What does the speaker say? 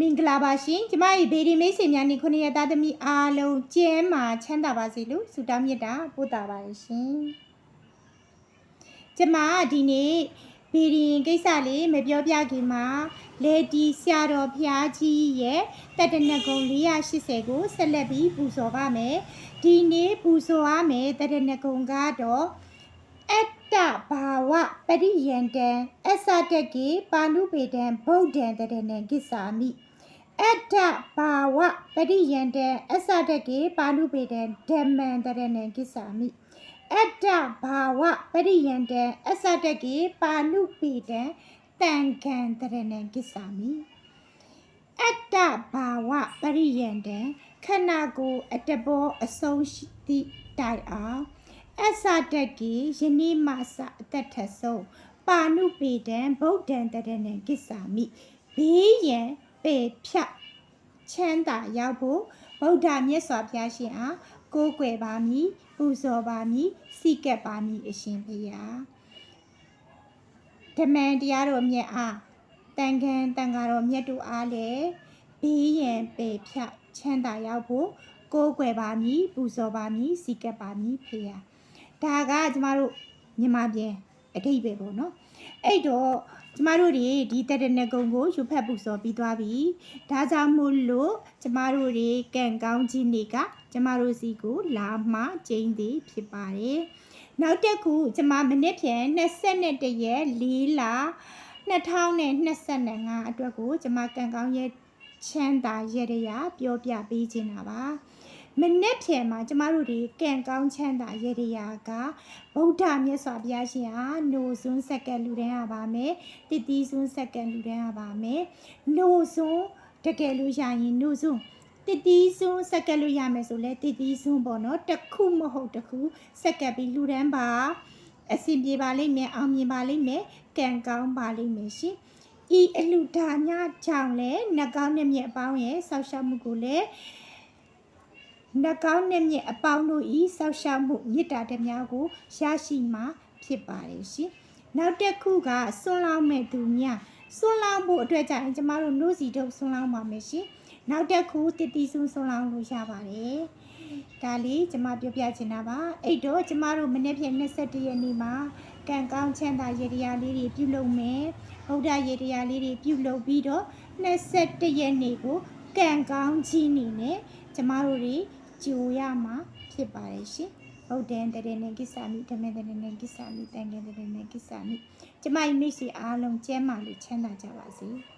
မင်္ဂလာပါရှင်ကျမ၏ဗေဒီမိတ်ဆွေများနဲ့ခုနှစ်ရက်သားသမီးအားလုံးကျဲမှာချမ်းသာပါစေလို့ဆုတောင်းမြတ်တာပို့တာပါရှင်ကျမဒီနေ့ဗေဒီကိစ္စလေးမပြောပြခင်မှာလေတီဆရာတော်ဖျားကြီးရဲ့တတနဂုံ480ကိုဆက်လက်ပြီးပူဇော်ပါမယ်ဒီနေ့ပူဇော်ရမယ်တတနဂုံကတော့အတ္တဘာဝပရိယန္တံအစ္ဆတကေပါဏုပေတံဗုဒ္ဓံတရဏံကိစ္ဆာမိ အတ္တဘာဝပရိယန္တံအစ္ဆတကေပါဏုပေတံဓမ္မံတရဏံကိစ္ဆာမိအတ္တဘာဝပရိယန္တံအစ္ဆတကေပါဏုပေတံတံခံတရဏံကိစ္ဆာမိအတ္တဘာဝပရိယန္တံခန္ဓာကိုယ်အတ္တဘောအဆုံးရှိသည့်တိုင်အောင်အစ္ဆတကေယနေ့မှစအတ္တထဆုံးပါဏုပေတံဗုဒ္ဓံတရဏံကိစ္ဆာမိဘေးရန် ပေဖြတ်ချမ်းသာရောက်ဖို့ဗုဒ္ဓမြတ်စွာဘုရားရှင်အားကိုးကွယ်ပါမည်ပူဇော်ပါမည်စိကပ်ပါမည်အရှင်ဘုရားဓမ္မန်တရားတော်မြတ်အားတန်ခံတန်ဃာတော်မြတ်တို့အားလည်းဘေးရန်ပေဖြတ်ချမ်းသာရောက်ဖို့ကိုးကွယ်ပါမည်ပူဇော်ပါမည်စိကပ်ပါမည်ဖေယာဒါကကျမတို့မြန်မာပြည်အထိပ္ပယ်ပေါ့နော် အဲ့တော့ကျမတို့တွေဒီတရဏဂုံကိုယူဖက်ပူဇော်ပြီးသွားပြီဒါကြောင့်မို့လို့ကျမတို့တွေကံကောင်းခြင်းတွေကကျမတို့စီကိုလာမှကျင်းသည်ဖြစ်ပါတယ်နောက်တစ်ခုကျမမနစ်ဖြန်22ရက်4လ2025အတွက်ကိုကျမကံကောင်းရဲ့ချမ်းသာရရရပြောပြပေးခြင်းတာပါ မနေ့ဖြန်မှာကျမတို့တွေကံကောင်းချမ်းသာရရရာကဗုဒ္ဓမြတ်စွာဘုရားရှင်ဟာနိုစွန်းဆက်ကလူတန်းရပါမယ်တတိတိစွန်းဆက်ကလူတန်းရပါမယ်နိုစွန်းတကယ်လို့ရရင်နိုစွန်းတတိစွန်းဆက်ကလို့ရမယ်ဆိုလဲတတိစွန်းပေါ့နော်တစ်ခုမဟုတ်တစ်ခုဆက်ကပြီးလူတန်းပါအစီပြေပါလိမ့်မယ်အောင်မြင်ပါလိမ့်မယ်ကံကောင်းပါလိမ့်မယ်ရှင်ဤအလူဒါညကြောင့်လဲနှကောင်းနဲ့မြက်အပေါင်းရဲ့ဆောက်ရှောက်မှုကိုလည်း နှကောင်းနဲ့မြက်အပေါင်းတို့ဤဆောက်ရှောက်မှုမေတ္တာတများကိုရရှိမှာဖြစ်ပါတယ်ရှင်နောက်တစ်ခုကဆွန်းလောင်းမဲ့သူများဆွန်းလောင်းဖို့အတွက်ကြရင်ကျမတို့နှုတ်စီထုတ်ဆွန်းလောင်းပါမယ်ရှင်နောက်တစ်ခုတတိဆွန်းဆွန်းလောင်းလို့ရပါတယ်ဒါလေးကျမပြောပြချင်တာပါအဲ့တော့ကျမတို့မနေ့ဖြန်21ရက်နေ့မှာကံကောင်းချမ်းသာရေတရားလေးတွေပြုလုပ်မယ်ဗုဒ္ဓရေတရားလေးတွေပြုလုပ်ပြီးတော့21ရက်နေ့ကိုကံကောင်းခြင်းနေနဲ့ကျမတို့တွေ ကြိုရမှာဖြစ်ပါတယ်ရှင်ဗုဒ္ဓံတရဏကိစ္ဆာမိဓမ္မတရဏကိစ္ဆာမိတန်ခါတရဏကိစ္ဆာမိကျမ၏မိတ်ဆွေအားလုံးကျမ်းမာလို့ချမ်းသာကြပါစေ။